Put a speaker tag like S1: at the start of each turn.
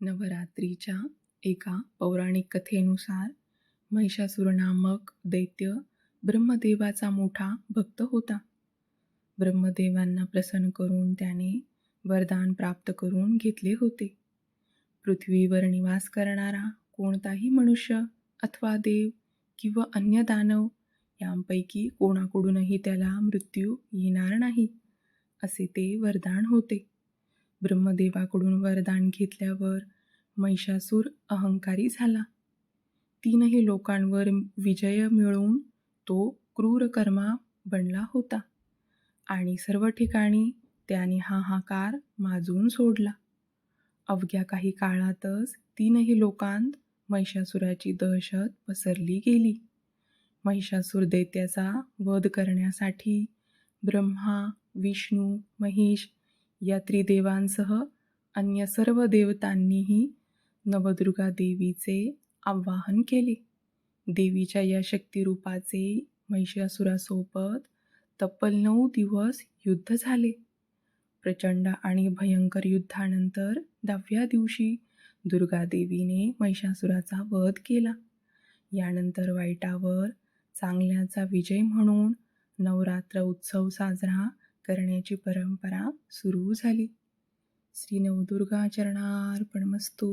S1: नवरात्रीच्या एका पौराणिक कथेनुसार महिषासुर नामक दैत्य ब्रह्मदेवाचा मोठा भक्त होता. ब्रह्मदेवांना प्रसन्न करून त्याने वरदान प्राप्त करून घेतले होते. पृथ्वीवर निवास करणारा कोणताही मनुष्य अथवा देव किंवा अन्य दानव यांपैकी कोणाकडूनही त्याला मृत्यू येणार नाही असे ते वरदान होते. ब्रह्मदेवाकडून वरदान घेतल्यावर महिषासूर अहंकारी झाला. तीनही लोकांवर विजय मिळवून तो क्रूरकर्मा बनला होता आणि सर्व ठिकाणी त्याने हाहाकार माजून सोडला. अवघ्या काही काळातच तीनही लोकांत महिषासुराची दहशत पसरली गेली. महिषासूर दैत्याचा वध करण्यासाठी ब्रह्मा विष्णू महेश या त्रिदेवांसह अन्य सर्व देवतांनीही नवदुर्गा देवीचे आवाहन केले. देवीच्या या शक्तिरूपाचे महिषासुरासोबत तब्बल नऊ दिवस युद्ध झाले. प्रचंड आणि भयंकर युद्धानंतर दहाव्या दिवशी दुर्गादेवीने महिषासुराचा वध केला. यानंतर वाईटावर चांगल्याचा विजय म्हणून नवरात्र उत्सव साजरा करण्याची परंपरा सुरू झाली. श्री नवदुर्गा चरणार्पणमस्तू